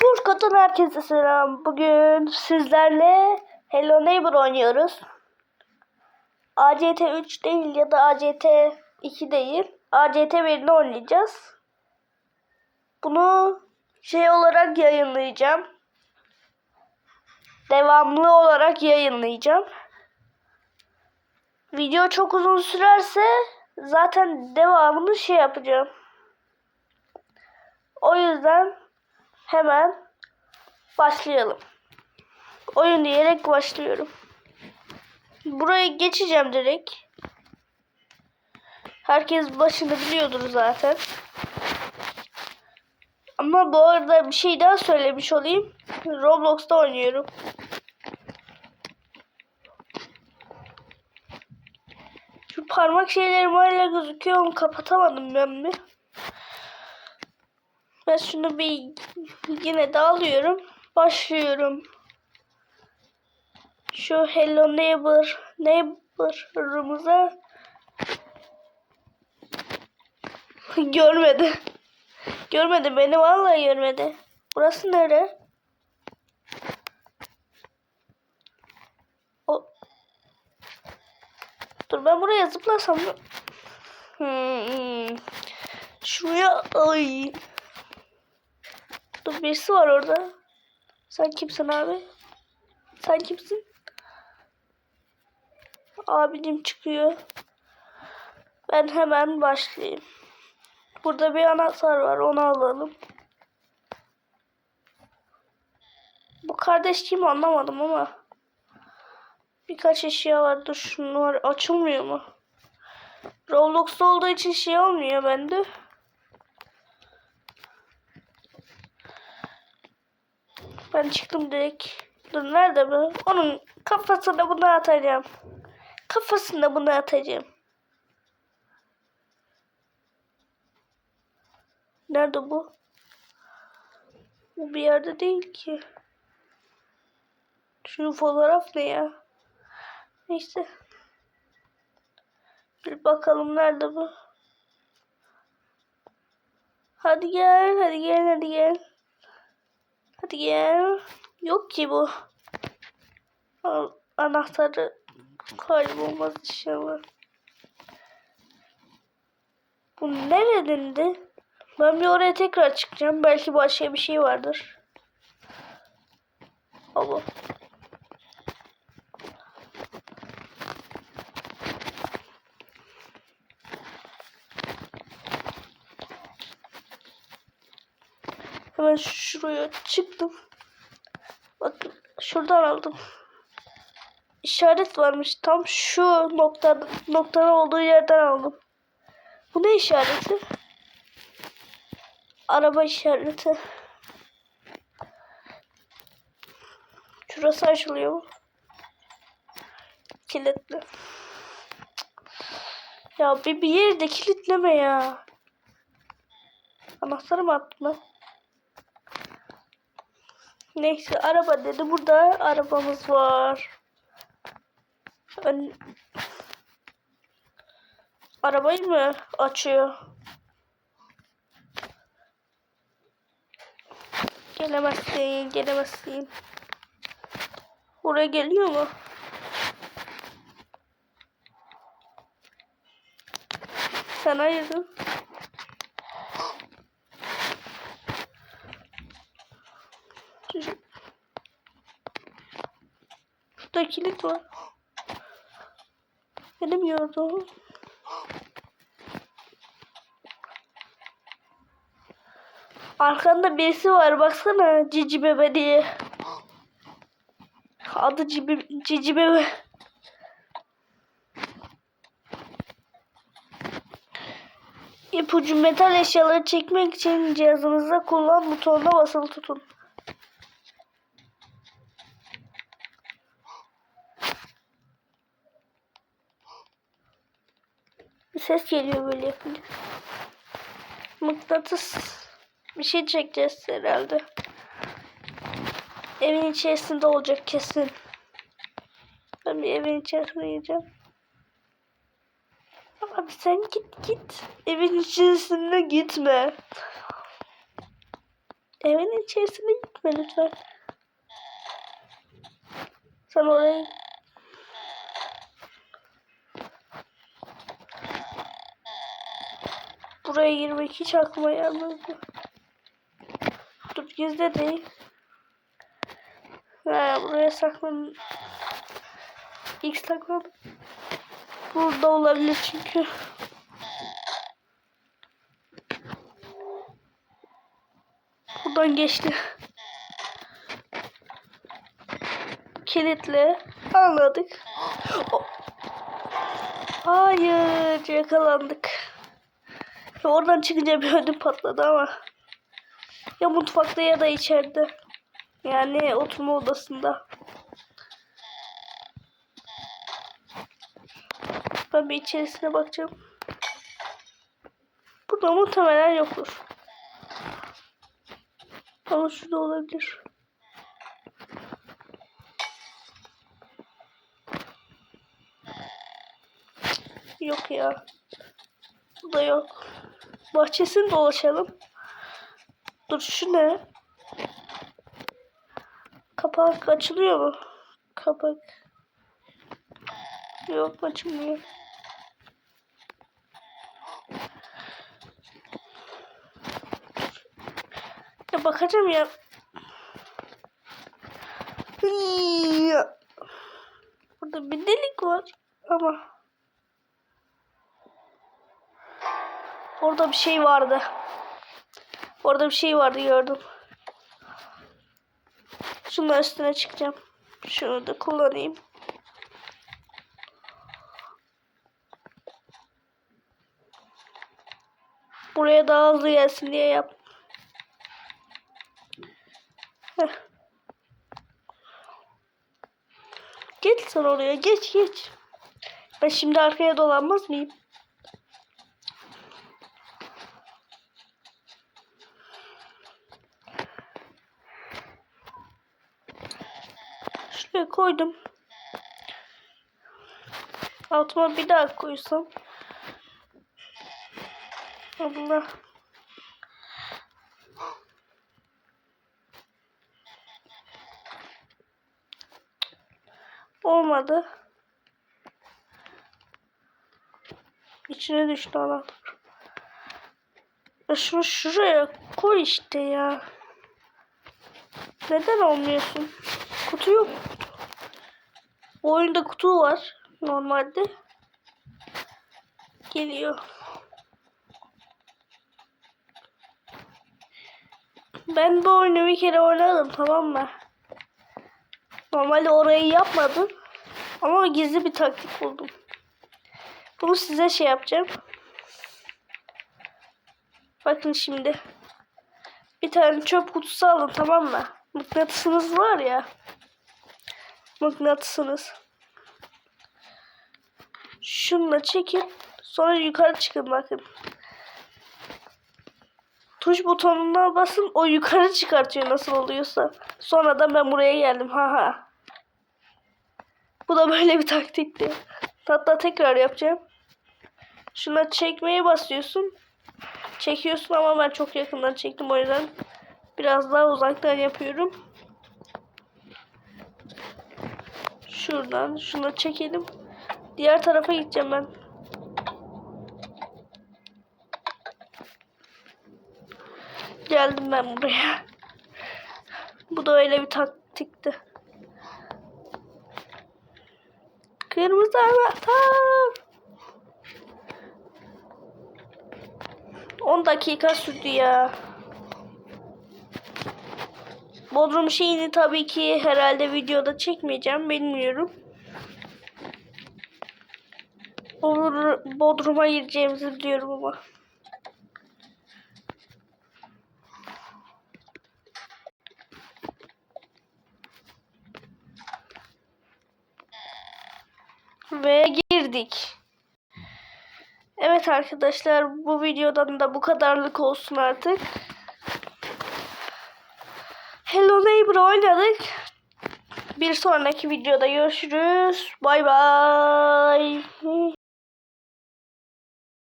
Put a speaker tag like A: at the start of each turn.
A: Furkat'ın herkese selam. Bugün sizlerle Hello Neighbor oynuyoruz. ACT 3 değil ya da ACT 2 değil. ACT 1'ini oynayacağız. Bunu şey olarak yayınlayacağım. Devamlı olarak yayınlayacağım. Video çok uzun sürerse zaten devamını şey yapacağım. O yüzden hemen başlayalım. Oyun diyerek başlıyorum. Buraya geçeceğim direkt. Herkes başını biliyordur zaten. Ama bu arada bir şey daha söylemiş olayım. Roblox'ta oynuyorum. Şu parmak şeylerim hala gözüküyor ama kapatamadım ben bir. Ben şunu bir yine de alıyorum. Başlıyorum. Şu Hello Neighbor Neighbor'ımıza görmedi. Görmedi beni vallahi görmedi. Burası nere? O Dur ben buraya zıplasam? Hmm. Şuraya ay. Dur birisi var orada. Sen kimsin abi? Sen kimsin? Abicim çıkıyor. Ben hemen başlayayım. Burada bir anahtar var. Onu alalım. Bu kardeş kim anlamadım ama. Birkaç eşya var. Dur şunlar açılmıyor mu? Roblox'ta olduğu için şey olmuyor bende. Ben çıktım direkt. Dur nerede bu? Onun kafasına bunu atacağım. Kafasına bunu atacağım. Nerede bu? Bu bir yerde değil ki. Şu fotoğraf ne ya? Neyse. Bir bakalım nerede bu? Hadi gel, hadi gel, hadi gel. Gel. Yok ki bu. Anahtarı kaybolmaz inşallah. Bu neredeydi? Ben bir oraya tekrar çıkacağım. Belki başka bir şey vardır. Allah. Hemen şuraya çıktım. Bakın şuradan aldım. İşaret varmış. Tam şu nokta noktanın olduğu yerden aldım. Bu ne işareti? Araba işareti. Şurası açılıyor mu? Kilitli. Ya bir, bir yeri de kilitleme ya. Anahtarı mı attım ben? Neyse araba dedi. Burada arabamız var. Arabayı mı açıyor? Gelemezsin, gelemezsin. Buraya geliyor mu? Sen hayırdır? Şurada kilit var. Benim yordum. Arkanda birisi var baksana Cici Bebe diye. Adı Cici, Cici Bebe. İpucu metal eşyaları çekmek için cihazınızda kullan butonuna basılı tutun. Ses geliyor böyle yapınca. Mıknatıs. Bir şey çekeceğiz herhalde. Evin içerisinde olacak kesin. Ben bir evin içerisine gireceğim. Abi sen git git. Evin içerisine gitme. Evin içerisine gitme lütfen. Sen oraya Buraya girmek hiç aklıma gelmedi. Dur gizli değil. Ha, buraya saklan. İlk saklan. Burada olabilir çünkü. Buradan geçti. Kilitli. Anladık. O- Hayır yakalandık. Ya oradan çıkınca bir ödüm patladı ama. Ya mutfakta ya da içeride. Yani oturma odasında. Ben bir içerisine bakacağım. Burada muhtemelen yoktur. Ama şurada olabilir. Yok ya. Burada yok. Bahçesini dolaşalım. Dur şu ne? Kapak açılıyor mu? Kapak. Yok açılmıyor. Ya bakacağım ya. Burada bir delik var ama orada bir şey vardı. Orada bir şey vardı gördüm. Şunun üstüne çıkacağım. Şunu da kullanayım. Buraya daha hızlı gelsin diye yap. Heh. Geç sen oraya geç geç. Ben şimdi arkaya dolanmaz mıyım? Şuraya koydum. Altıma bir daha koysam. Allah. Olmadı. İçine düştü anahtar. Şunu şuraya koy işte ya. Neden olmuyorsun? Kutu yok. Bu oyunda kutu var normalde. Geliyor. Ben bu oyunu bir kere oynadım tamam mı? Normalde orayı yapmadım. Ama gizli bir taktik buldum. Bunu size şey yapacağım. Bakın şimdi. Bir tane çöp kutusu alın tamam mı? Mıknatısınız var ya. Mıknatısınız. Şununla çekin. Sonra yukarı çıkın bakın. Tuş butonuna basın o yukarı çıkartıyor nasıl oluyorsa. Sonradan ben buraya geldim ha ha. Bu da böyle bir taktikti. Hatta tekrar yapacağım. Şuna çekmeye basıyorsun. Çekiyorsun ama ben çok yakından çektim o yüzden biraz daha uzaktan yapıyorum. Şuradan şuna çekelim. Diğer tarafa gideceğim ben. Geldim ben buraya. Bu da öyle bir taktikti. Kırmızı anahtar. 10 dakika sürdü ya. Bodrum şeyini tabii ki herhalde videoda çekmeyeceğim. Bilmiyorum. Olur Bodrum'a gireceğimizi biliyorum ama. Ve girdik. Evet arkadaşlar bu videodan da bu kadarlık olsun artık. Hello Neighbor oynadık. Bir sonraki videoda görüşürüz. Bay bay.